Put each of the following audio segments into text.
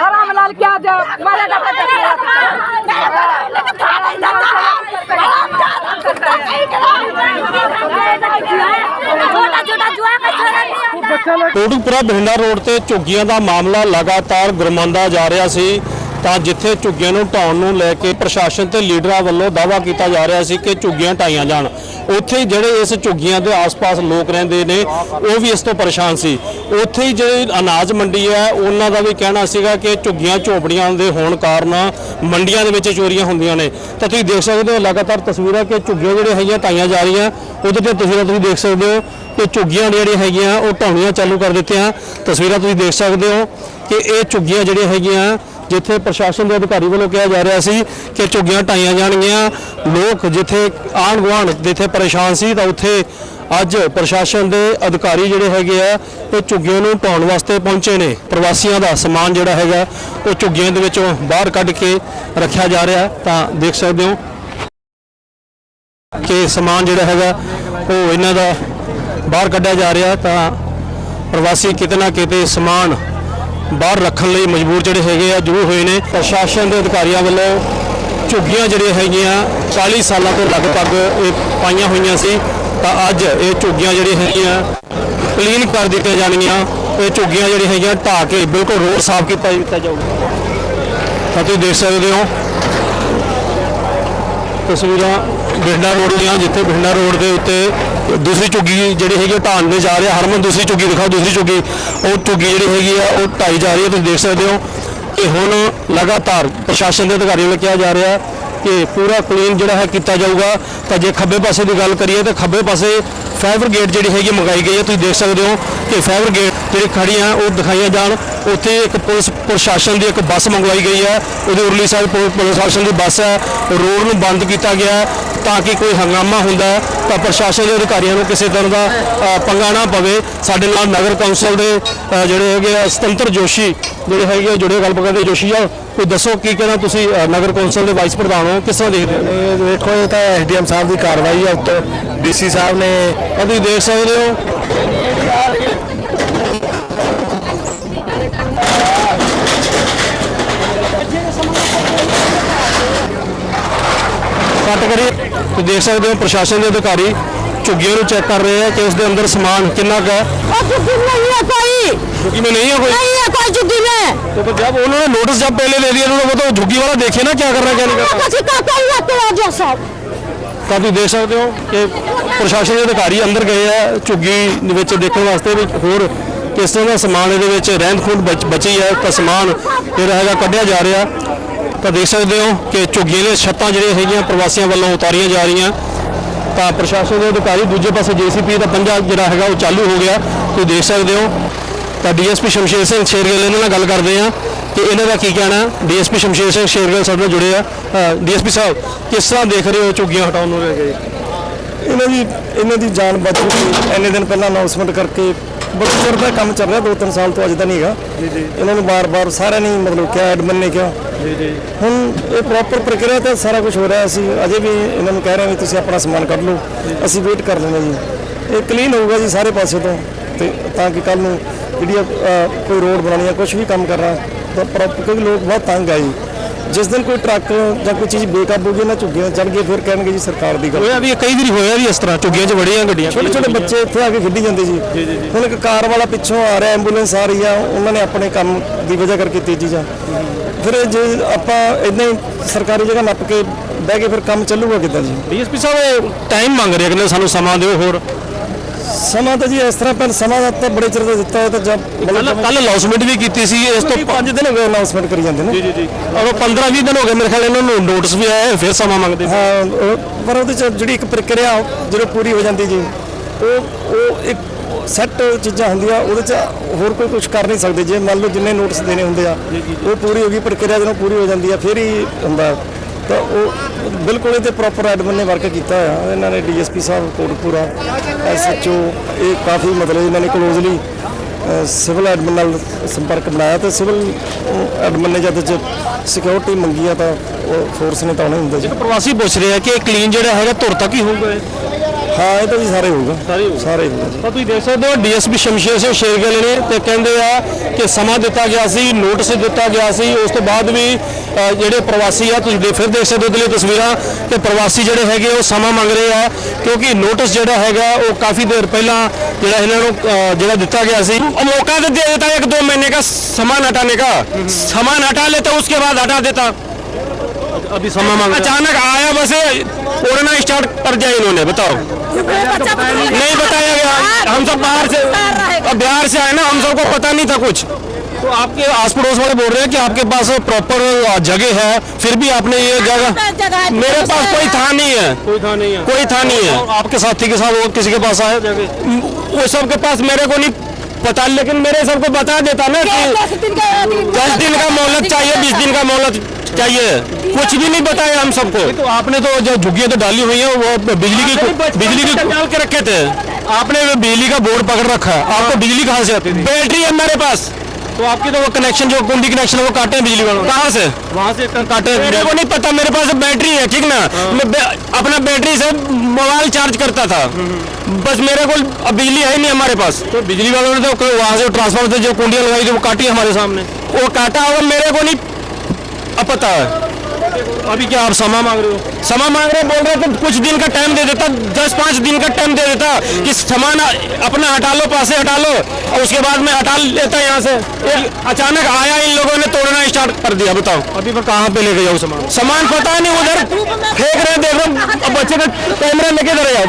आराम लाल क्या जा मारे का पता छोटा छोटा जुआ का छोरा नहीं ਕੋਟਕਪੁਰਾ ਬਠਿੰਡਾ ਰੋਡ ਤੇ ਝੁੱਗੀਆਂ ਦਾ ਮਾਮਲਾ ਲਗਾਤਾਰ ਗਰਮਾਉਂਦਾ ਜਾ ਰਿਹਾ ਸੀ ਤਾਂ ਜਿੱਥੇ ਝੁੱਗੀਆਂ ਨੂੰ ਢਾਉਣ ਨੂੰ ਲੈ ਕੇ ਪ੍ਰਸ਼ਾਸਨ ਤੇ ਲੀਡਰਾਂ ਵੱਲੋਂ ਦਾਅਵਾ ਕੀਤਾ ਜਾ ਰਿਹਾ ਸੀ ਕਿ ਝੁੱਗੀਆਂ ਢਾਈਆਂ ਜਾਣ ਉੱਥੇ ਹੀ ਜਿਹੜੇ ਇਸ ਝੁੱਗੀਆਂ ਦੇ ਆਸ-ਪਾਸ ਲੋਕ ਰਹਿੰਦੇ ਨੇ, ਉਹ ਵੀ ਇਸ ਤੋਂ ਪਰੇਸ਼ਾਨ ਸੀ। ਉੱਥੇ ਹੀ ਜਿਹੜੀ ਅਨਾਜ ਮੰਡੀ ਹੈ, ਉਹਨਾਂ ਦਾ ਵੀ ਕਹਿਣਾ ਸੀਗਾ ਕਿ ਝੁੱਗੀਆਂ ਝੋਪੜੀਆਂ ਦੇ ਹੋਣ ਕਾਰਨ ਮੰਡੀਆਂ ਦੇ ਵਿੱਚ ਚੋਰੀਆਂ ਹੁੰਦੀਆਂ ਨੇ। ਤਾਂ ਤੁਸੀਂ ਦੇਖ ਸਕਦੇ ਹੋ, ਲਗਾਤਾਰ ਤਸਵੀਰਾਂ ਕਿ ਝੁੱਗੀਆਂ ਜਿਹੜੇ ਹੈਗੀਆਂ ਟਾਈਆਂ ਜਾ ਰਹੀਆਂ। ਉਹਦੇ ਤੇ ਤਸਵੀਰਾਂ ਤੁਸੀਂ ਦੇਖ ਸਕਦੇ ਹੋ ਕਿ ਝੁੱਗੀਆਂ ਜਿਹੜੀਆਂ ਹੈਗੀਆਂ, ਉਹ ਢਾਉਣੀਆਂ ਚਾਲੂ ਕਰ ਦਿੱਤੀਆਂ। ਤਸਵੀਰਾਂ ਤੁਸੀਂ ਦੇਖ ਸਕਦੇ ਹੋ ਕਿ ਇਹ ਝੁੱਗੀਆਂ ਜਿਹੜੀਆਂ ਹੈਗੀਆਂ ਜਿੱਥੇ ਪ੍ਰਸ਼ਾਸਨ ਦੇ ਅਧਿਕਾਰੀ ਵੱਲੋਂ ਕਿਹਾ ਜਾ ਰਿਹਾ ਸੀ ਕਿ ਝੁੱਗੀਆਂ ਢਾਈਆਂ ਜਾਣਗੀਆਂ, ਲੋਕ ਜਿੱਥੇ ਆਂਢ ਗੁਆਂਢ ਜਿੱਥੇ ਪਰੇਸ਼ਾਨ ਸੀ ਤਾਂ ਉੱਥੇ ਅੱਜ ਪ੍ਰਸ਼ਾਸਨ ਦੇ ਅਧਿਕਾਰੀ ਜਿਹੜੇ ਹੈਗੇ ਆ, ਉਹ ਝੁੱਗੀਆਂ ਨੂੰ ਢਾਉਣ ਵਾਸਤੇ ਪਹੁੰਚੇ ਨੇ। ਪ੍ਰਵਾਸੀਆਂ ਦਾ ਸਮਾਨ ਜਿਹੜਾ ਹੈਗਾ, ਉਹ ਝੁੱਗੀਆਂ ਦੇ ਵਿੱਚੋਂ ਬਾਹਰ ਕੱਢ ਕੇ ਰੱਖਿਆ ਜਾ ਰਿਹਾ, ਤਾਂ ਦੇਖ ਸਕਦੇ ਹੋ ਕਿ ਸਮਾਨ ਜਿਹੜਾ ਹੈਗਾ, ਉਹ ਇਹਨਾਂ ਦਾ ਬਾਹਰ ਕੱਢਿਆ ਜਾ ਰਿਹਾ, ਤਾਂ ਪ੍ਰਵਾਸੀ ਕਿਤੇ ਨਾ ਕਿਤੇ ਸਮਾਨ ਬਾਹਰ ਰੱਖਣ ਲਈ ਮਜਬੂਰ ਜਿਹੜੇ ਹੈਗੇ ਆ, ਜ਼ਰੂਰ ਹੋਏ ਨੇ। ਪ੍ਰਸ਼ਾਸਨ ਦੇ ਅਧਿਕਾਰੀਆਂ ਵੱਲੋਂ ਝੁੱਗੀਆਂ ਜਿਹੜੀਆਂ ਹੈਗੀਆਂ 40 ਸਾਲਾਂ ਤੋਂ ਲਗਭਗ ਇਹ ਪਾਈਆਂ ਹੋਈਆਂ ਸੀ। ਤਾਂ ਅੱਜ ਇਹ ਝੁੱਗੀਆਂ ਜਿਹੜੀਆਂ ਹੈਗੀਆਂ ਕਲੀਨ ਕਰ ਦਿੱਤੀਆਂ ਜਾਣਗੀਆਂ। ਇਹ ਝੁੱਗੀਆਂ ਜਿਹੜੀਆਂ ਹੈਗੀਆਂ, ਢਾਹ ਕੇ ਬਿਲਕੁਲ ਰੋਡ ਸਾਫ਼ ਕੀਤਾ ਦਿੱਤਾ ਜਾਊਗਾ। ਤਾਂ ਤੁਸੀਂ ਦੇਖ ਸਕਦੇ ਹੋ। ਤਸਵੀਰਾਂ ਬਿੰਡਾ ਰੋਡ ਦੀਆਂ, ਜਿੱਥੇ ਬਿੰਡਾ ਰੋਡ ਦੇ ਉੱਤੇ ਦੂਸਰੀ ਝੁੱਗੀ ਜਿਹੜੀ ਹੈਗੀ ਉਹ ਢਾਣ ਦੇ ਜਾ ਰਿਹਾ। ਹਰਮਨ, ਦੂਸਰੀ ਝੁੱਗੀ ਦਿਖਾਓ, ਦੂਸਰੀ ਝੁੱਗੀ। ਉਹ ਝੁੱਗੀ ਜਿਹੜੀ ਹੈਗੀ ਆ, ਉਹ ਢਾਈ ਜਾ ਰਹੀ ਹੈ ਤੁਸੀਂ ਦੇਖ ਸਕਦੇ ਹੋ ਕਿ ਹੁਣ ਲਗਾਤਾਰ ਪ੍ਰਸ਼ਾਸਨ ਦੇ ਅਧਿਕਾਰੀਆਂ ਵੱਲੋਂ ਕਿਹਾ ਜਾ ਰਿਹਾ ਹੈ ਕਿ ਪੂਰਾ ਕਲੀਨ ਜਿਹੜਾ ਹੈ ਕੀਤਾ ਜਾਊਗਾ। ਤਾਂ ਜੇ ਖੱਬੇ ਪਾਸੇ ਦੀ ਗੱਲ ਕਰੀਏ, ਤਾਂ ਖੱਬੇ ਪਾਸੇ ਫਾਇਰ ਗੇਟ ਜਿਹੜੀ ਹੈਗੀ ਮੰਗਾਈ ਗਈ ਹੈ ਤੁਸੀਂ ਦੇਖ ਸਕਦੇ ਹੋ ਕਿ ਫਾਇਰ ਗੇਟ ਜਿਹੜੀ ਖੜੀਆਂ ਉਹ ਦਿਖਾਈਆਂ ਜਾਣ। ਉੱਥੇ ਇੱਕ ਪੁਲਿਸ ਪ੍ਰਸ਼ਾਸਨ ਦੀ ਇੱਕ ਬੱਸ ਮੰਗਵਾਈ ਗਈ ਹੈ ਉਹਦੇ ਉਰਲੀ ਸਾਹਿਬ ਪੁਲਿਸ ਪ੍ਰਸ਼ਾਸਨ ਦੀ ਬੱਸ ਹੈ। ਰੋਡ ਨੂੰ ਬੰਦ ਕੀਤਾ ਗਿਆ। ਤਾਂ ਕਿ ਕੋਈ ਹੰਗਾਮਾ ਹੁੰਦਾ ਤਾਂ ਪ੍ਰਸ਼ਾਸਨ ਦੇ ਅਧਿਕਾਰੀਆਂ ਨੂੰ ਕਿਸੇ ਤਰ੍ਹਾਂ ਦਾ ਪੰਗਾ ਨਾ ਪਵੇ। ਸਾਡੇ ਨਾਲ ਨਗਰ ਕੌਂਸਲ ਦੇ ਜਿਹੜੇ ਹੈਗੇ ਆ ਸੁਤੰਤਰ ਜੋਸ਼ੀ ਜਿਹੜੇ ਹੈਗੇ ਆ, ਜੁੜੇ ਗੱਲ ਕਰਦੇ ਜੋਸ਼ੀ ਆ ਕੋਈ ਦੱਸੋ ਕੀ ਕਹਿਣਾ ਤੁਸੀਂ ਨਗਰ ਕੌਂਸਲ ਦੇ ਵਾਈਸ ਪ੍ਰਧਾਨ ਹੋ ਕਿਸ ਤਰ੍ਹਾਂ ਦੇਖਦੇ ਦੇਖੋ ਇਹ ਤਾਂ ਐਸਡੀਐਮ ਸਾਹਿਬ ਦੀ ਕਾਰਵਾਈ ਹੈ ਉੱਤੋਂ ਡੀਸੀ ਸਾਹਿਬ ਨੇ ਤੁਸੀਂ ਦੇਖ ਸਕਦੇ ਹੋ। ਕੱਟ ਕਰੀ ਤੁਸੀਂ ਦੇਖ ਸਕਦੇ ਹੋ ਪ੍ਰਸ਼ਾਸਨ ਦੇ ਅਧਿਕਾਰੀ ਝੁੱਗੀਆਂ ਨੂੰ ਚੈੱਕ ਕਰ ਰਹੇ ਆ ਕਿ ਉਸ ਦੇ ਅੰਦਰ ਸਮਾਨ ਕਿੰਨਾ ਕੁ ਹੈ चुकी नहीं है कोई ਝੁੱਗੀ में नहीं है कोई नहीं है कोई चुकी में तो फिर जब उन्होंने नोटिस जब पहले ले दिया तो वो तो झुग्गी वाला देखे ना क्या कर रहा है क्या नहीं कर रहा किसी का कोई लगते हो जो सब ਤਾਂ ਤੁਸੀਂ ਦੇਖ ਸਕਦੇ ਹੋ ਕਿ ਪ੍ਰਸ਼ਾਸਨ ਦੇ ਅਧਿਕਾਰੀ ਅੰਦਰ ਗਏ ਆ ਝੁੱਗੀ ਦੇ ਵਿੱਚ ਦੇਖਣ ਵਾਸਤੇ ਵੀ ਹੋਰ ਕਿਸ ਤਰ੍ਹਾਂ ਦਾ ਸਮਾਨ ਇਹਦੇ ਵਿੱਚ ਰਹਿੰਦ ਖੂੰਹਦ ਬਚ ਬਚੀ ਹੈ ਤਾਂ ਸਮਾਨ ਜਿਹੜਾ ਹੈਗਾ ਕੱਢਿਆ ਜਾ ਰਿਹਾ ਤਾਂ ਦੇਖ ਸਕਦੇ ਹੋ ਕਿ ਝੁੱਗੀਆਂ ਦੀਆਂ ਛੱਤਾਂ ਜਿਹੜੀਆਂ ਹੈਗੀਆਂ ਪ੍ਰਵਾਸੀਆਂ ਵੱਲੋਂ ਉਤਾਰੀਆਂ ਜਾ ਰਹੀਆਂ। ਤਾਂ ਪ੍ਰਸ਼ਾਸਨ ਦੇ ਅਧਿਕਾਰੀ ਦੂਜੇ ਪਾਸੇ ਜੀਸੀਪੀ ਦਾ ਪੰਜਾ ਜਿਹੜਾ ਹੈਗਾ ਉਹ ਚਾਲੂ ਹੋ ਗਿਆ। ਤੁਸੀਂ ਦੇਖ ਸਕਦੇ ਹੋ, ਤਾਂ ਡੀਐਸਪੀ ਸ਼ਮਸ਼ੇਰ ਸਿੰਘ ਸ਼ੇਰਗਿੱਲ ਇਹਨਾਂ ਨਾਲ ਗੱਲ ਕਰਦੇ ਆ ਕਿ ਇਹਨਾਂ ਦਾ ਕੀ ਕਹਿਣਾ। ਡੀਐਸਪੀ ਸ਼ਮਸ਼ੇਰ ਸਿੰਘ ਸ਼ੇਰਗਿੱਲ ਸਾਡੇ ਨਾਲ ਜੁੜੇ ਆ। ਡੀਐਸਪੀ ਸਾਹਿਬ, ਕਿਸ ਤਰ੍ਹਾਂ ਦੇਖ ਰਹੇ ਹੋ ਝੁੱਗੀਆਂ ਹਟਾਉਣ ਨੂੰ ਲੈ ਕੇ? ਇਹਨਾਂ ਦੀ ਇਹਨਾਂ ਦੀ ਜਾਨ ਬਚ ਚੁੱਕੀ ਇੰਨੇ ਦਿਨ ਪਹਿਲਾਂ ਅਨਾਉਂਸਮੈਂਟ ਕਰਕੇ ਬਚਪਰ ਦਾ ਕੰਮ ਚੱਲ ਰਿਹਾ ਦੋ ਤਿੰਨ ਸਾਲ ਤੋਂ ਅੱਜ ਦਾ ਨਹੀਂ ਹੈਗਾ। ਜੀ ਜੀ। ਇਹਨਾਂ ਨੂੰ ਬਾਰ-ਬਾਰ ਸਾਰਿਆਂ ਨੇ ਮਤਲਬ ਕਿਹਾ ਐਡਮਨ ਨੇ ਕਿਹਾ। ਜੀ ਜੀ। ਹੁਣ ਇਹ ਪ੍ਰੋਪਰ ਪ੍ਰਕਿਰਿਆ ਤੇ ਸਾਰਾ ਕੁਝ ਹੋ ਰਿਹਾ ਅਸੀਂ ਅਜੇ ਵੀ ਇਹਨਾਂ ਨੂੰ ਕਹਿ ਰਹੇ ਹਾਂ ਵੀ ਤੁਸੀਂ ਆਪਣਾ ਸਮਾਨ ਕੱਢ ਲਓ। ਅਸੀਂ ਵੇਟ ਕਰ ਲੈਂਦੇ ਜੀ। ਇਹ ਕਲੀਨ ਹੋਊਗਾ ਜੀ ਸਾਰੇ ਪਾਸੇ ਤੋਂ। ਤੇ ਤਾਂ ਕਿ ਕੱਲ ਨੂੰ ਜਿਹੜੀ ਕੋਈ ਰੋਡ ਬਣਾਉਣੀ ਹੈ ਕੁਝ ਵੀ ਕੰਮ ਕਰਨਾ ਤਾਂ ਪ੍ਰੋਪਰ ਕਿਉਂਕਿ ਲੋਕ ਬਹੁਤ ਤੰਗ ਆ ਜੀ। ਜਿਸ ਦਿਨ ਕੋਈ ਟਰੱਕ ਜਾਂ ਕੋਈ ਚੀਜ਼ ਬੇਕਾਬੂ ਹੋ ਗਈ ਨਾ ਝੁੱਗੀਆਂ ਚੜ ਗਏ ਫਿਰ ਕਹਿਣਗੇ ਜੀ ਸਰਕਾਰ ਦੀ ਗੱਲ। ਹੋਇਆ ਵੀ ਕਈ ਵਾਰੀ ਹੋਇਆ ਵੀ ਇਸ ਤਰ੍ਹਾਂ ਝੁੱਗੀਆਂ 'ਚ ਵੜੀਆਂ ਗੱਡੀਆਂ। ਛੋਟੇ ਛੋਟੇ ਬੱਚੇ ਇੱਥੇ ਆ ਕੇ ਖੇਡੀ ਜਾਂਦੇ ਜੀ। ਹੁਣ ਇੱਕ ਕਾਰ ਵਾਲਾ ਪਿੱਛੋਂ ਆ ਰਿਹਾ ਐਂਬੂਲੈਂਸ ਆ ਰਹੀ ਆ ਉਹਨਾਂ ਨੇ ਆਪਣੇ ਕੰਮ ਦੀ ਵਜ੍ਹਾ ਕਰਕੇ ਤੇਜ਼ੀ ਜਾ ਫਿਰ ਜੇ ਆਪਾਂ ਇਦਾਂ ਹੀ ਸਰਕਾਰੀ ਜਗ੍ਹਾ ਨੱਪ ਕੇ ਬਹਿ ਕੇ ਫਿਰ ਕੰਮ ਚੱਲੂਗਾ ਕਿੱਦਾਂ ਜੀ? ਡੀਐਸਪੀ ਸਾਹਿਬ ਟਾਈਮ ਮੰਗ ਰਹੇ ਕਹਿੰਦੇ ਸਾਨੂੰ ਸਮਾਂ ਦਿਓ ਹੋਰ। ਸਮਾਂ ਤਾਂ ਜੀ ਇਸ ਤਰ੍ਹਾਂ ਪਰ ਸਮਾਂ ਦਾ ਤਾਂ ਬੜੇ ਚਿਰ ਦਾ ਦਿੱਤਾ ਹੈ ਤਾਂ ਜਦ ਕੱਲ ਕੱਲ ਅਨਾਉਂਸਮੈਂਟ ਵੀ ਕੀਤੀ ਸੀ ਇਸ ਤੋਂ 5 ਦਿਨ ਹੋ ਗਏ ਅਨਾਉਂਸਮੈਂਟ ਕਰੀ ਜਾਂਦੇ ਨੇ। ਜੀ ਜੀ ਔਰ 15 20 ਦਿਨ ਹੋ ਗਏ ਮੇਰੇ ਖਿਆਲ ਇਹਨਾਂ ਨੂੰ ਨੋਟਿਸ ਵੀ ਆਇਆ ਫਿਰ ਸਮਾਂ ਮੰਗਦੇ ਹਾਂ ਪਰ ਉਹਦੇ ਚ ਜਿਹੜੀ ਇੱਕ ਪ੍ਰਕਿਰਿਆ ਜਦੋਂ ਪੂਰੀ ਹੋ ਜਾਂਦੀ ਜੀ ਉਹ ਉਹ ਇੱਕ ਸੈੱਟ ਚੀਜ਼ਾਂ ਹੁੰਦੀਆਂ ਉਹਦੇ ਚ ਹੋਰ ਕੋਈ ਕੁਝ ਕਰ ਨਹੀਂ ਸਕਦੇ। ਜੇ ਮੰਨ ਲਓ ਜਿੰਨੇ ਨੋਟਿਸ ਦੇਣੇ ਹੁੰਦੇ ਆ ਉਹ ਪੂਰੀ ਹੋ ਗਈ ਪ੍ਰਕਿਰਿਆ ਜਦੋਂ ਪੂਰੀ ਹੋ ਜਾਂਦੀ ਆ ਫਿਰ ਹੀ ਹੁੰਦਾ। ਤਾਂ ਉਹ ਬਿਲਕੁਲ ਇਹ ਤੇ ਪ੍ਰੋਪਰ ਐਡਮਨ ਨੇ ਵਰਕ ਕੀਤਾ ਹੋਇਆ। ਇਹਨਾਂ ਨੇ ਡੀਐਸਪੀ ਸਾਹਿਬ ਕੋਟਪੂਰਾ ਐਸਐਚਓ ਇਹ ਕਾਫੀ ਮਤਲਬ ਇਹਨਾਂ ਨੇ ਕਲੋਜ਼ਲੀ ਸਿਵਲ ਐਡਮਨ ਨਾਲ ਸੰਪਰਕ ਬਣਾਇਆ ਤੇ ਸਿਵਲ ਐਡਮਨ ਨੇ ਜਦ ਚ ਸਿਕਿਉਰਿਟੀ ਮੰਗੀ ਆ ਤਾਂ ਉਹ ਫੋਰਸ ਨੇ ਤਾਂ ਹੀ ਹੁੰਦਾ ਜੀ। ਪ੍ਰਵਾਸੀ ਪੁੱਛ ਰਿਹਾ ਕਿ ਕਲੀਨ ਜਿਹੜਾ ਹੈਗਾ ਧੁਰ ਤੱਕ ਹੀ ਹੋਊਗਾ ਇਹ? ਹਾਂ ਇਹ ਤਾਂ ਜੀ ਸਾਰੇ ਹੋਊਗਾ ਸਾਰੇ ਹੋਊਗਾ। ਸਾਰੇ ਹੋਊਗਾ ਜੀ ਤਾਂ ਤੁਸੀਂ ਦੇਖ ਸਕਦੇ ਹੋ ਡੀਐਸਪੀ ਸ਼ਮਸ਼ੇਰ ਸਿੰਘ ਸ਼ੇਰਗਿੱਲ ਨੇ ਤੇ ਕਹਿੰਦੇ ਆ ਕਿ ਸਮਾਂ ਦਿੱਤਾ ਗਿਆ ਸੀ ਨੋਟਿਸ ਦਿੱਤਾ ਗਿਆ ਸੀ ਉਸ ਤੋਂ ਬਾਅਦ ਵੀ ਅ, ਜਿਹੜੇ ਪ੍ਰਵਾਸੀ ਆ ਤੁਸੀਂ ਦੇ ਫਿਰ ਦੇਖ ਸਕਦੇ ਹੋ ਦਿੱਲੀ ਤਸਵੀਰਾਂ ਕਿ ਪ੍ਰਵਾਸੀ ਜਿਹੜੇ ਹੈਗੇ ਉਹ ਸਮਾਂ ਮੰਗ ਰਹੇ ਆ ਕਿਉਂਕਿ ਨੋਟਿਸ ਜਿਹੜਾ ਹੈਗਾ ਉਹ ਕਾਫੀ ਦੇਰ ਪਹਿਲਾਂ ਜਿਹੜਾ ਇਹਨਾਂ ਨੂੰ ਅ, ਜਿਹੜਾ ਦਿੱਤਾ ਗਿਆ ਸੀ ਮੌਕਾ तो दे देता एक दो महीने का सामान हटाने का सामान हटा लेता उसके बाद हटा देता अभी समय मांग अचानक आया बस उड़ना स्टार्ट कर दिया इन्होंने बताओ। नहीं बताया गया। हम सब बाहर से बिहार से आए ना हम सबको पता नहीं था कुछ। तो आपके आस पड़ोस वाले बोल रहे हैं कि आपके पास प्रॉपर जगह है फिर भी आपने ये जगह मेरे पास कोई था नहीं है। कोई था नहीं है। कोई था नहीं है। आपके साथी के साथ वो किसी के पास आया जगह वो सबके पास मेरे को नहीं पता लेकिन मेरे सबको बता देता ना कि दस दिन का दस दिन का मोहलत चाहिए बीस दिन का मोहलत। चाहिए कुछ भी नहीं बताया हम सबको। तो आपने तो जो झुग्गियाँ तो डाली हुई है वो बिजली की बिजली की डाल के रखे थे। आपने बिजली का बोर्ड पकड़ रखा है। आपको बिजली कहाँ से आती थी? बैटरी है मेरे पास। तो आपकी तो वो कनेक्शन जो कुंडी कनेक्शन है वो काटे हैं बिजली वालों। कहाँ से? वहाँ से काटे मेरे को नहीं पता मेरे पास बैटरी है ठीक ना? मैं बे- अपना बैटरी से मोबाइल चार्ज करता था। बस मेरे को अब बिजली है ही नहीं हमारे पास। तो बिजली वालों ने तो वहाँ से ट्रांसफार्मर से जो कुंडियाँ लगाई थी वो काटी हमारे सामने? वो काटा होगा मेरे को नहीं अब पता है। अभी क्या आप समा मांग रहे हो? समा मांग रहे हो, बोल रहे थे कुछ दिन का टाइम दे देता दस पाँच दिन का टाइम दे देता कि सामान अपना हटा लो पासे हटा लो और उसके बाद में हटा लेता यहाँ से। अचानक आया इन लोगों ने तोड़ना स्टार्ट कर दिया बताओ। अभी मैं कहाँ पे लेके जाऊँ सामान सामान पता नहीं उधर फेंक रहे देखो बच्चे का कैमरा लेके इधर जाओ।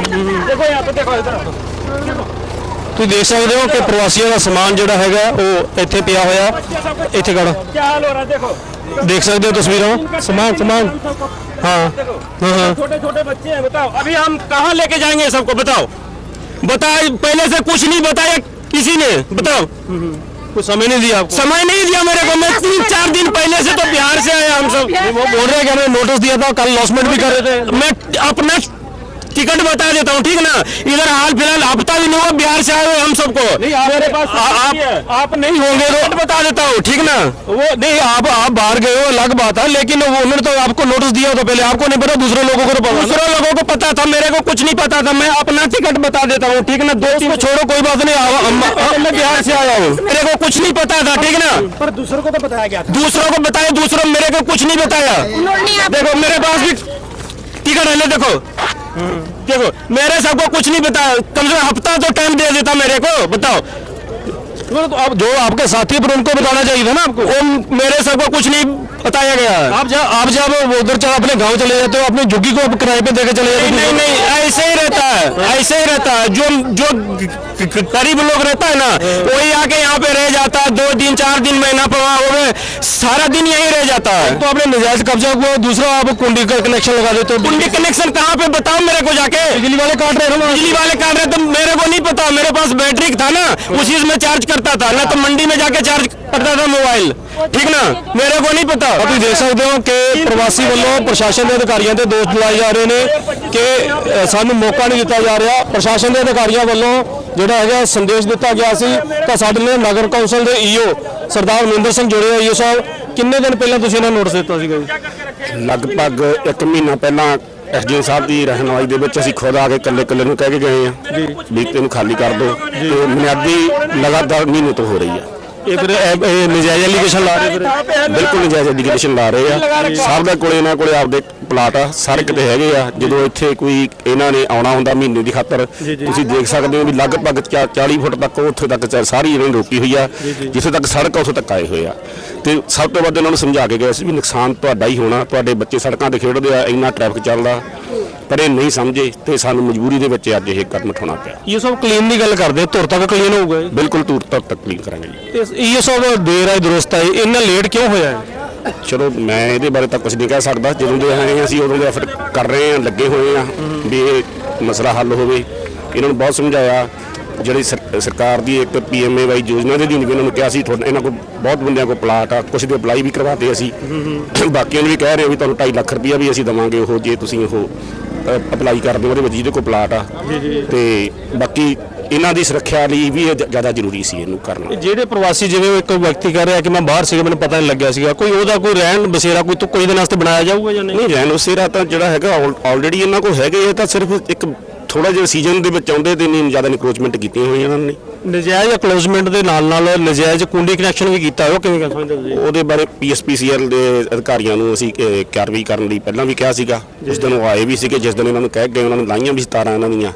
देखो यहाँ पे देखो इधर। ਤੁਸੀਂ ਦੇਖ ਸਕਦੇ ਹੋ ਕਿ ਪ੍ਰਵਾਸੀਆਂ ਦਾ ਸਮਾਨ ਜਿਹੜਾ ਹੈਗਾ ਉਹ ਇੱਥੇ ਪਿਆ ਹੋਇਆ ਇੱਥੇ ਖੜੋ क्या हाल हो रहा है देखो देख सकते हो तस्वीरों समान समान हाँ हाँ हाँ छोटे छोटे बच्चे हैं बताओ अभी हम कहाँ लेके जाएंगे सबको बताओ बताए पहले से कुछ नहीं बताया किसी ने बताओ कुछ समय नहीं दिया आपको समय नहीं दिया मेरे को मैं तीन चार दिन पहले से तो बिहार से आया हम सब वो बोल रहे हैं कि हमें नोटिस दिया था कल लॉसमेंट भी कर रहे थे मैं अपना टिकट बता देता हूँ ठीक ना? इधर हाल फ़िलहाल हफ़्ता भी नहीं हुआ बिहार से आए हुए हम सबको। मेरे पास आप आप नहीं होंगे तो बता देता हूँ ठीक ना? वो नहीं आप आप बाहर गए हो अलग बात है लेकिन उन्होंने तो आपको नोटिस दिया तो पहले। आपको नहीं पता दूसरे लोगों को तो पता दूसरे लोगों को पता था मेरे को कुछ नहीं पता था मैं अपना टिकट बता देता हूँ ठीक ना? दोस्त को छोड़ो कोई बात नहीं मैं बिहार से आया हूँ। मेरे को कुछ नहीं पता था ठीक ना? पर दूसरों को तो बताया गया दूसरों को बताया दूसरों मेरे को कुछ नहीं बताया। देखो मेरे पास भी टिकट है ले देखो देखो मेरे सबको कुछ नहीं बताया कम से कम हफ्ता तो टाइम दे देता मेरे को बताओ तो आप जो आपके साथी पर उनको बताना चाहिए था ना आपको? वो मेरे सबको कुछ नहीं बताया गया। है आप जब आप जब उधर चल अपने गाँव चले जाते हो अपनी झुग्गी को किराए पे देकर चले जाते हो? नहीं नहीं ऐसे ही रहता है ऐसे ही रहता है। जो जो गरीब लोग रहता है ना वही आके यहाँ पे रह जाता है दो दिन चार दिन महीना पवा हुए सारा दिन यही रह जाता है। तो आपने नजायज कब्जा को दूसरा आप कुंडी का कनेक्शन लगा देते हो? कुंडी कनेक्शन कहाँ पे? बताओ मेरे को जाके। बिजली वाले काट रहे हैं बिजली वाले काट रहे तो मेरे को नहीं पता। मेरे पास बैटरी था ना उसी में चार्ज करता था ना तो मंडी में जाके चार्ज करता था मोबाइल ਠੀਕ ਨਾ ਮੇਰੇ ਕੋ ਨਹੀਂ ਪਤਾ ਤੁਸੀਂ ਦੇਖ ਸਕਦੇ ਹੋ ਕਿ ਪ੍ਰਵਾਸੀ ਵੱਲੋਂ ਪ੍ਰਸ਼ਾਸਨ ਦੇ ਅਧਿਕਾਰੀਆਂ ਤੇ ਦੋਸ਼ ਲਾਏ ਜਾ ਰਹੇ ਨੇ ਕਿ ਅ, ਸਾਨੂੰ ਮੌਕਾ ਨਹੀਂ ਦਿੱਤਾ ਜਾ ਰਿਹਾ ਪ੍ਰਸ਼ਾਸਨ ਦੇ ਅਧਿਕਾਰੀਆਂ ਵੱਲੋਂ ਜਿਹੜਾ ਹੈਗਾ ਸੰਦੇਸ਼ ਦਿੱਤਾ ਗਿਆ ਸੀ ਤਾਂ ਸਾਡੇ ਨਾਲ ਨਗਰ ਕੌਂਸਲ ਦੇ ਈਓ ਸਰਦਾਰ ਮਨਿੰਦਰ ਸਿੰਘ ਜੁੜੇ ਹੋਏ ਈਓ ਸਾਹਿਬ ਕਿੰਨੇ ਦਿਨ ਪਹਿਲਾਂ ਤੁਸੀਂ ਇਹਨਾਂ ਨੂੰ ਨੋਟਿਸ ਦਿੱਤਾ ਸੀਗਾ ਜੀ ਲਗਭਗ 1 ਮਹੀਨਾ ਪਹਿਲਾਂ ਐਸਡੀਓ ਸਾਹਿਬ ਦੀ ਰਹਿਨਮਾਈ ਦੇ ਵਿੱਚ ਅਸੀਂ ਖੁਦ ਆ ਕੇ ਇਕੱਲੇ ਇਕੱਲੇ ਨੂੰ ਕਹਿ ਕੇ ਗਏ ਆ ਵੀ ਤੈਨੂੰ ਖਾਲੀ ਕਰ ਦਿਓ। ਤੇ ਬੁਨਿਆਦੀ ਲਗਾਤਾਰ ਮਹੀਨੇ ਤੋਂ ਹੋ ਰਹੀ ਆ ਇਹ ਫਿਰ ਇਹ- ਇਹ ਨਜਾਇਜ਼ ਐਲੀਗੇਸ਼ਨ ਲਾ ਰਹੇ ਫਿਰ ਬਿਲਕੁਲ ਨਜਾਇਜ਼ ਐਡੀਕੇਸ਼ਨ ਲਾ ਰਹੇ ਆ। ਸਭ ਦੇ ਕੋਲੇ ਇਹਨਾਂ ਕੋਲੇ ਆਪਦੇ ਪਲਾਟ ਆ ਸਾਰੇ ਕਿਤੇ ਹੈਗੇ ਆ। ਜਦੋਂ ਇੱਥੇ ਕੋਈ ਇਹਨਾਂ ਨੇ ਆਉਣਾ ਹੁੰਦਾ ਮਹੀਨੇ ਦੀ ਖਾਤਰ ਤੁਸੀਂ ਦੇਖ ਸਕਦੇ ਹੋ ਵੀ ਲਗਭਗ ਚਾ- 40 ਫੁੱਟ ਤੱਕ ਉੱਥੇ ਤੱਕ ਚਾ- ਸਾਰੀ ਇਹਨਾਂ ਨੇ ਰੋਕੀ ਹੋਈ ਆ ਜਿੱਥੇ ਤੱਕ ਸੜਕ ਆ ਉੱਥੇ ਤੱਕ ਆਏ ਹੋਏ ਆ। ਤੇ ਸਭ ਤੋਂ ਵੱਧ ਇਹਨਾਂ ਨੂੰ ਸਮਝਾ ਕੇ ਗਏ ਸੀ ਵੀ ਨੁਕਸਾਨ ਤੁਹਾਡਾ ਹੀ ਹੋਣਾ। ਤੁਹਾਡੇ ਬੱਚੇ ਸੜਕਾਂ ਤੇ ਖੇਡਦੇ ਆ ਇੰਨਾ ਟ੍ਰੈਫਿਕ ਚੱਲਦਾ। ਪਰ ਇਹ ਨਹੀਂ ਸਮਝੇ ਤੇ ਸਾਨੂੰ ਮਜਬੂਰੀ ਦੇ ਵਿੱਚ ਅੱਜ ਇਹ ਕਦਮ ਉਠਾਉਣਾ ਪਿਆ। ਇਹ ਸਭ ਕਲੀਨ ਦੀ ਗੱਲ ਕਰਦੇ ਧੁਰ ਤੱਕ ਕਲੀਨ ਹੋਊਗਾ ਜੀ ਬਿਲਕੁਲ ਧੂੜ ਤੱਕ ਤਕਲੀਫ ਕਰਾਂਗੇ ਜੀ। ਤੇ ਇਹ ਸਭ ਦੇਰ ਆਏ ਦਰੁਸਤ ਆਏ ਇੰਨਾ ਲੇਟ ਕਿਉਂ ਹੋਇਆ ਹੈ ਚਲੋ ਮੈਂ ਇਹਦੇ ਬਾਰੇ ਤਾਂ ਕੁਝ ਨਹੀਂ ਕਹਿ ਸਕਦਾ। ਜਦੋਂ ਦੇ ਆਏ ਹਾਂ ਅਸੀਂ ਉਦੋਂ ਦੇ ਐਫਰਟ ਕਰ ਰਹੇ ਹਾਂ ਲੱਗੇ ਹੋਏ ਹਾਂ ਵੀ ਇਹ ਮਸਲਾ ਹੱਲ ਹੋਵੇ। ਇਹਨਾਂ ਨੂੰ ਬਹੁਤ ਸਮਝਾਇਆ। ਜਿਹੜੀ ਸਰ- ਸਰਕਾਰ ਦੀ ਇੱਕ ਪੀਐਮਏ ਵਾਈ ਯੋਜਨਾ ਦੇ ਅਧੀਨ ਵੀ ਇਹਨਾਂ ਨੂੰ ਕਿਹਾ ਸੀ ਤੁਹਾਡੇ ਇਹਨਾਂ ਕੋਲ ਬਹੁਤ ਬੰਦਿਆਂ ਕੋਲ ਪਲਾਟ ਆ ਕੁਝ ਦੇ ਅਪਲਾਈ ਵੀ ਕਰਵਾਤੇ ਅਸੀਂ। ਬਾਕੀਆਂ ਨੂੰ ਵੀ ਕਹਿ ਰਹੇ ਹਾਂ ਵੀ ਤੁਹਾਨੂੰ 2.5 ਲੱਖ ਰੁਪਈਆ ਵੀ ਅਸੀਂ ਦਵਾਂਗੇ ਉਹ ਜੇ ਤੁਸੀਂ ਉਹ ਅਪਲਾਈ ਕਰਦੇ ਹੋ ਉਹਦੇ ਵਿੱਚ ਜਿਹਦੇ ਕੋਲ ਪਲਾਟ ਆ। ਤੇ ਬਾਕੀ ਇਹਨਾਂ ਦੀ ਸੁਰੱਖਿਆ ਲਈ ਵੀ ਇਹ ਜ਼ਿਆਦਾ ਜ਼ਰੂਰੀ ਸੀ ਇਹਨੂੰ ਕਰਨਾ। ਜਿਹੜੇ ਪ੍ਰਵਾਸੀ ਜਿਵੇਂ ਇੱਕ ਵਿਅਕਤੀ ਕਹਿ ਰਿਹਾ ਕਿ ਮੈਂ ਬਾਹਰ ਸੀਗਾ ਮੈਨੂੰ ਪਤਾ ਨਹੀਂ ਲੱਗਿਆ ਸੀਗਾ ਕੋਈ ਉਹਦਾ ਕੋਈ ਰਹਿਣ ਬਸੇਰਾ ਕੋਈ ਤੋਂ ਕੋਈ ਦਿਨ ਵਾਸਤੇ ਬਣਾਇਆ ਜਾਊਗਾ ਜਾਂ ਨਹੀਂ? ਨਹੀਂ ਰੈਨੋਸੇਰਾ ਤਾਂ ਜਿਹੜਾ ਹੈਗਾ ਆਲਰੇਡੀ ਇਹਨਾਂ ਕੋਲ ਹੈਗੇ ਇਹ ਤਾਂ ਸਿਰਫ ਇੱਕ ਥੋੜਾ ਜਿਹਾ ਸੀਜ਼ਨ ਦੇ ਵਿੱਚ ਆਉਂਦੇ ਤੇ ਨਹੀਂ ਜ਼ਿਆਦਾ ਇਨਕਰੋਚਮੈਂਟ ਕੀਤੀਆਂ ਹੋਈਆਂ ਇਹਨਾਂ ਨੇ। ਨਜਾਇਜ਼ ਕਲੋਜ਼ਮੈਂਟ ਦੇ ਨਾਲ ਨਾਲ ਨਜਾਇਜ਼ ਕੁੰਡੀ ਕਨੈਕਸ਼ਨ ਵੀ ਕੀਤਾ ਉਹ ਕਿਵੇਂ ਸਮਝਦੇ ਹੋ ਤੁਸੀਂ? ਉਹਦੇ ਬਾਰੇ ਪੀਐਸਪੀਸੀਐਲ ਦੇ ਅਧਿਕਾਰੀਆਂ ਨੂੰ ਅਸੀਂ ਅਹ, ਕਾਰਵਾਈ ਕਰਨ ਲਈ ਪਹਿਲਾਂ ਵੀ ਕਿਹਾ ਸੀਗਾ। ਉਸ ਦਿਨ ਉਹ ਆਏ ਵੀ ਸੀਗੇ ਜਿਸ ਦਿਨ ਇਹਨਾਂ ਨੂੰ ਕਹਿ ਗਏ ਉਹਨਾਂ ਨੂੰ ਲਾਈਆਂ ਵੀ ਸਤਾਰਾਂ ਇਹਨਾਂ ਦੀਆਂ।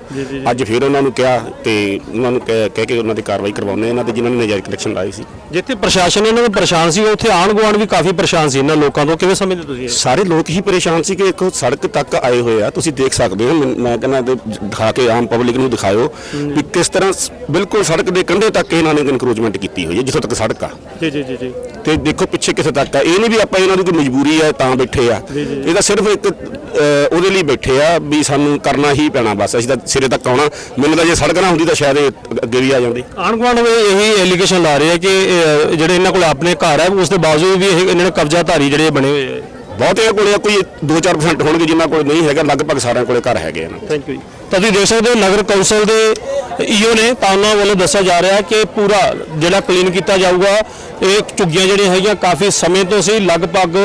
ਅੱਜ ਫਿਰ ਉਹਨਾਂ ਨੂੰ ਕਿਹਾ ਤੇ ਉਹਨਾਂ ਨੂੰ ਕਹਿ ਕਹਿ ਕੇ ਉਹਨਾਂ ਦੀ ਕਾਰਵਾਈ ਕਰਵਾਉਂਦੇ ਇਹਨਾਂ ਤੇ ਜਿਨ੍ਹਾਂ ਨੇ ਨਜਾਇਜ਼ ਕਨੈਕਸ਼ਨ ਲਾਏ ਸੀ। ਜਿੱਥੇ ਪ੍ਰਸ਼ਾਸਨ ਇਹਨਾਂ ਨੂੰ ਪਰੇਸ਼ਾਨ ਸੀ ਉੱਥੇ ਆਣ ਗੁਆਂਢ ਵੀ ਕਾਫੀ ਪਰੇਸ਼ਾਨ ਸੀ ਇਹਨਾਂ ਲੋਕਾਂ ਤੋਂ। ਕਿਵੇਂ ਸਮਝਦੇ ਤੁਸੀਂ ਇਹ? ਸਾਰੇ ਲੋਕ ਹੀ ਪਰੇਸ਼ਾਨ ਸੀ ਕਿ ਇੱਕ ਸੜਕ ਤੱਕ ਆਏ ਹੋਏ ਆ। ਤੁਸੀਂ ਦੇਖ ਸਕਦੇ ਹੋ ਮੈਂ- ਮੈਂ ਕਹਿੰਦਾ ਦਿਖਾ ਕੇ ਆਮ ਪਬਲਿਕ ਨੂੰ ਦਿਖਾਇਓ ਵੀ ਕਿਸ ਤਰ੍ਹਾਂ ਸ- ਬਿਲਕੁਲ ਸੜਕ ਦੇ ਕੰਢੇ ਤੱਕ ਇਹਨਾਂ ਨੇ ਇਨਕਰੋਚਮੈਂਟ ਕੀਤੀ ਹੋਈ ਹੈ ਜਿੱਥੋਂ ਤੱਕ ਸੜਕ ਆ। ਜੀ ਜੀ ਜੀ ਜੀ। ਤੇ ਦੇਖੋ ਪਿੱਛੇ ਕਿੱਥੇ ਤੱਕ ਆ। ਇਹ ਨਹੀਂ ਵੀ ਆਪਾਂ ਇਹਨਾਂ ਦੀ ਕੋਈ ਮਜਬੂਰੀ ਹੈ ਤਾਂ ਬੈਠੇ ਆ। ਇਹ ਤਾਂ ਸਿਰਫ ਇੱਕ ਅਹ, ਉਹਦੇ ਲਈ ਬੈਠੇ ਆ ਵੀ ਸਾਨੂੰ ਕਰਨਾ ਹੀ ਪੈਣਾ ਬਸ। ਅਸੀਂ ਤਾਂ ਸਿਰੇ ਤੱਕ ਆਉਣਾ। ਮੈਨੂੰ ਤਾਂ ਜੇ ਸੜਕ ਨਾ ਹੁੰਦੀ ਤਾਂ ਸ਼ਾਇਦ ਇਹ ਅੱਗੇ ਵੀ ਆ ਜਾਂਦੀ। ਆਣ ਗੁਆਂਢ ਵੀ ਇਹੀ ਐਲੀਗੇਸ਼ਨ ਲਾ ਰਹੇ ਆ ਕਿ ਇਹ ਜਿਹੜੇ ਇਹਨਾਂ ਕੋਲ ਆਪਣੇ ਘਰ ਹੈ ਉਸ ਦੇ ਬਾਵਜੂਦ ਵੀ ਇਹ ਇਹਨਾਂ ਨੇ ਕਬਜ਼ਾਧਾਰੀ ਜਿਹੜੇ ਬਣੇ ਹੋਏ ਆ। ਬਹੁਤਿਆਂ ਕੋਲੇ ਕੋਈ 2-4% ਹੋਣਗੇ ਜਿਨ੍ਹਾਂ ਕੋਲ ਨਹੀਂ ਹੈਗਾ ਲਗਭਗ ਸਾਰਿਆਂ ਕੋਲੇ ਘਰ ਹੈਗੇ ਆ ਥੈਂਕ ਯੂ ਤਾਂ ਤੁਸੀਂ ਦੇਖ ਸਕਦੇ ਹੋ ਨਗਰ ਕੌਂਸਲ ਦੇ ਈਓ ਨੇ ਤਾਂ ਉਹਨਾਂ ਵੱਲੋਂ ਦੱਸਿਆ ਜਾ ਰਿਹਾ ਕਿ ਪੂਰਾ ਜਿਹੜਾ ਕਲੀਨ ਕੀਤਾ ਜਾਊਗਾ, ਇਹ ਝੁੱਗੀਆਂ ਜਿਹੜੀਆਂ ਹੈਗੀਆਂ ਕਾਫੀ ਸਮੇਂ ਤੋਂ ਸੀ, ਲਗਭਗ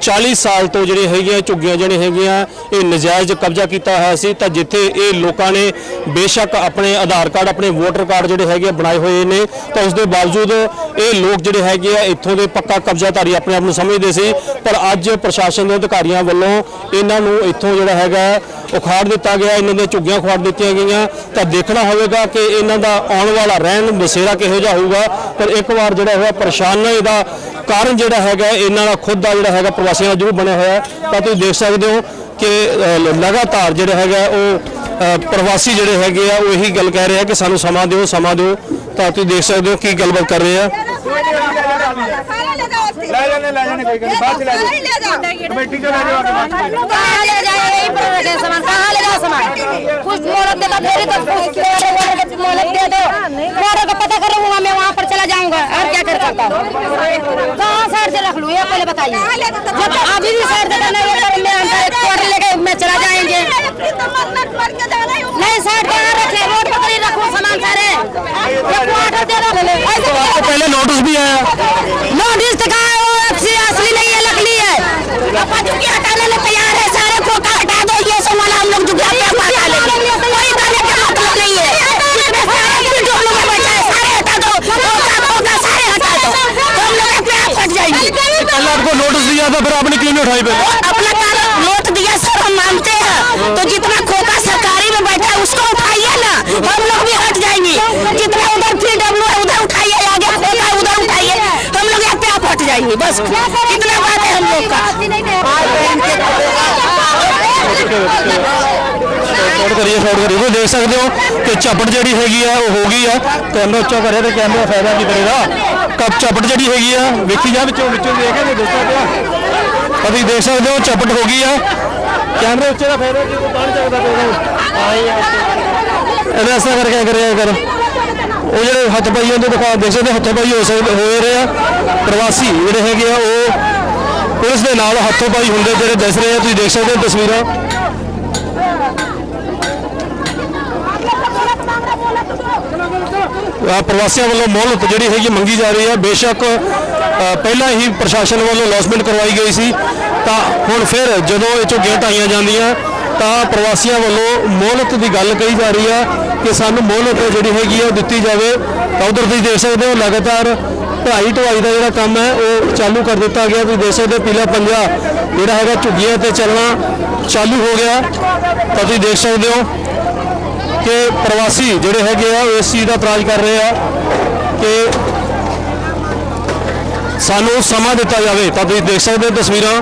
40 ਸਾਲ ਤੋਂ ਜਿਹੜੇ ਹੈਗੀਆਂ, ਝੁੱਗੀਆਂ ਜਿਹੜੀਆਂ ਹੈਗੀਆਂ, ਇਹ ਨਜਾਇਜ਼ ਕਬਜ਼ਾ ਕੀਤਾ ਹੋਇਆ ਸੀ। ਤਾਂ ਜਿੱਥੇ ਇਹ ਲੋਕਾਂ ਨੇ ਬੇਸ਼ੱਕ ਆਪਣੇ ਆਧਾਰ ਕਾਰਡ, ਆਪਣੇ ਵੋਟਰ ਕਾਰਡ ਜਿਹੜੇ ਹੈਗੇ ਆ ਬਣਾਏ ਹੋਏ ਨੇ, ਤਾਂ ਉਸ ਦੇ ਬਾਵਜੂਦ ਇਹ ਲੋਕ ਜਿਹੜੇ ਹੈਗੇ ਆ, ਇੱਥੋਂ ਦੇ ਪੱਕਾ ਕਬਜ਼ਾਧਾਰੀ ਆਪਣੇ ਆਪ ਨੂੰ ਸਮਝਦੇ ਸੀ। ਪਰ ਅੱਜ ਪ੍ਰਸ਼ਾਸਨ ਦੇ ਅਧਿਕਾਰੀਆਂ ਵੱਲੋਂ ਇਹਨਾਂ ਨੂੰ ਇੱਥੋਂ ਜਿਹੜਾ ਹੈਗਾ ਉਖਾੜ ਦਿੱਤਾ ਗਿਆ, ਇਹਨਾਂ ਦੀਆਂ ਝੁੱਗੀਆਂ ਉਖਾੜ ਦਿੱਤੀਆਂ ਗਈਆਂ। ਤਾਂ ਦੇਖਣਾ ਹੋਵੇਗਾ ਕਿ ਇਹਨਾਂ ਦਾ ਆਉਣ ਵਾਲਾ ਰਹਿਣ ਬਸੇਰਾ ਕਿਹੋ ਜਿਹਾ ਹੋਊਗਾ। ਪਰ ਇੱਕ ਵਾਰ ਜਿਹੜਾ ਹੋਇਆ ਪਰੇਸ਼ਾਨੀ ਦਾ ਕਾਰਨ ਜਿਹੜਾ ਹੈਗਾ, ਇਹਨਾਂ ਦਾ ਖੁਦ ਦਾ ਜਿਹੜਾ ਹੈਗਾ ਪ੍ਰਵਾਸੀਆਂ ਦਾ ਜ਼ਰੂਰ ਬਣਿਆ ਹੋਇਆ। ਤਾਂ ਤੁਸੀਂ ਦੇਖ ਸਕਦੇ ਹੋ ਕਿ ਲਗਾਤਾਰ ਜਿਹੜਾ ਹੈਗਾ ਉਹ ਪ੍ਰਵਾਸੀ ਜਿਹੜੇ ਹੈਗੇ ਆ, ਉਹ ਇਹੀ ਗੱਲ ਕਹਿ ਰਹੇ ਆ ਕਿ ਸਾਨੂੰ ਸਮਾਂ ਦਿਓ ਸਮਾਂ ਦਿਓ। ਤਾਂ ਤੁਸੀਂ ਦੇਖ ਸਕਦੇ ਹੋ ਕੀ ਗੱਲਬਾਤ ਕਰ ਰਹੇ ਆ। ਲੈ ਜਾਣੇ ਲੈ ਜਾਣੇ ਕੋਈ ਗੱਲ ਨੀ, ਬਾਅਦ ਚ ਲੈ ਜਾਓ ਕਮੇਟੀ ਚੋਂ ਲੈ ਜਾਓ ਆ ਕੇ कहाँ ले जाए यही पर है सामान कहाँ ले जाओ सामान कुछ मोहरत देता मेरी तो कुछ मोहरत दे दो मोहरत का पता करूंगा मैं वहाँ पर चला जाऊंगा और क्या कर सकता हूँ कहाँ साइड से रख लूँ ये पहले बताइए जब अभी भी साइड देता नहीं है मैं अंदर एक क्वार्टर लेके मैं चला जाएंगे नहीं साइड कहाँ रखे रोड पर नहीं रखूँ सामान सारे ये क्वार्टर दे दो ऐसे तो पहले नोटिस भी आया ਕਰੀਏ ਸ਼ਾਰਟ ਕਰੀਏ ਤੁਸੀਂ ਦੇਖ ਸਕਦੇ ਹੋ ਕਿ ਝਪਟ ਜਿਹੜੀ ਹੈਗੀ ਆ, ਉਹ ਹੋ ਗਈ ਆ। ਕੈਮਰਾ ਉੱਚਾ ਕਰਿਆ ਤੇ ਕੈਮਰਾ ਫਾਇਦਾ ਕੀ ਕਰੇਗਾ। ਕੱਪ ਝਪਟ ਜਿਹੜੀ ਹੈਗੀ ਆ, ਵੇਖੀ ਜਾ ਵਿੱਚੋਂ ਵਿੱਚੋਂ ਦੇਖ ਕੇ ਦੱਸੋ ਪਿਆ ਤੁਸੀਂ ਦੇਖ ਸਕਦੇ ਹੋ ਝਪਟ ਹੋ ਗਈ ਆ। ਕੈਮਰੇ ਉੱਚੇ ਦਾ ਫਾਇਦਾ ਕੀ, ਕੋਈ ਪਾਣੀ ਚੱਕਦਾ ਪਿਆ ਆਏ ਇਹਦੇ ਐਸਾ ਕਰਕੇ ਕਰਿਆ ਕਰ। ਉਹ ਜਿਹੜੇ ਹੱਥ ਪਾਈ ਜਾਂਦੇ ਦਿਖਾ, ਦੇਖ ਸਕਦੇ ਹੱਥ ਪਾਈ ਹੋ ਸਕਦੇ ਹੋਏ ਰਹੇ ਆ। ਪ੍ਰਵਾਸੀ ਜਿਹੜੇ ਹੈਗੇ ਆ, ਉਹ ਪੁਲਿਸ ਦੇ ਨਾਲ ਹੱਥੋਂ ਪਾਈ ਹੁੰਦੇ ਜਿਹੜੇ ਦਿਸ ਰਹੇ ਆ। ਤੁਸੀਂ ਦੇਖ ਸਕਦੇ ਹੋ ਤਸਵੀਰਾਂ। ਪ੍ਰਵਾਸੀਆਂ ਵੱਲੋਂ ਮੋਹਲਤ ਜਿਹੜੀ ਹੈਗੀ ਮੰਗੀ ਜਾ ਰਹੀ ਹੈ। ਬੇਸ਼ੱਕ ਪਹਿਲਾਂ ਹੀ ਪ੍ਰਸ਼ਾਸਨ ਵੱਲੋਂ ਲੌਸਮੈਂਟ ਕਰਵਾਈ ਗਈ ਸੀ। ਤਾਂ ਹੁਣ ਫਿਰ ਜਦੋਂ ਇਹ 'ਚੋਂ ਗੇਟ ਆਈਆਂ ਜਾਂਦੀਆਂ, ਤਾਂ ਪ੍ਰਵਾਸੀਆਂ ਵੱਲੋਂ ਮੋਹਲਤ ਦੀ ਗੱਲ ਕਹੀ ਜਾ ਰਹੀ ਹੈ ਕਿ ਸਾਨੂੰ ਮੋਹਲਤ ਜਿਹੜੀ ਹੈਗੀ ਹੈ ਉਹ ਦਿੱਤੀ ਜਾਵੇ। ਤਾਂ ਉਧਰ ਤੁਸੀਂ ਦੇਖ ਸਕਦੇ ਹੋ, ਲਗਾਤਾਰ ਢਾਈ ਢਵਾਈ ਦਾ ਜਿਹੜਾ ਕੰਮ ਹੈ, ਉਹ ਚਾਲੂ ਕਰ ਦਿੱਤਾ ਗਿਆ। ਤੁਸੀਂ ਦੇਖ ਸਕਦੇ ਹੋ, ਪੀਲਾ ਪੰਜਾ ਜਿਹੜਾ ਹੈਗਾ ਝੁੱਗੀਆਂ ਤੇ ਚੱਲਣਾ ਚਾਲੂ ਹੋ ਗਿਆ। ਤਾਂ ਤੁਸੀਂ ਦੇਖ ਸਕਦੇ ਹੋ ਕਿ ਪ੍ਰਵਾਸੀ ਜਿਹੜੇ ਹੈਗੇ ਆ, ਉਹ ਇਸ ਚੀਜ਼ ਦਾ ਇਤਰਾਜ਼ ਕਰ ਰਹੇ ਆ ਕਿ ਸਾਨੂੰ ਸਮਾਂ ਦਿੱਤਾ ਜਾਵੇ। ਤਾਂ ਤੁਸੀਂ ਦੇਖ ਸਕਦੇ ਹੋ ਤਸਵੀਰਾਂ।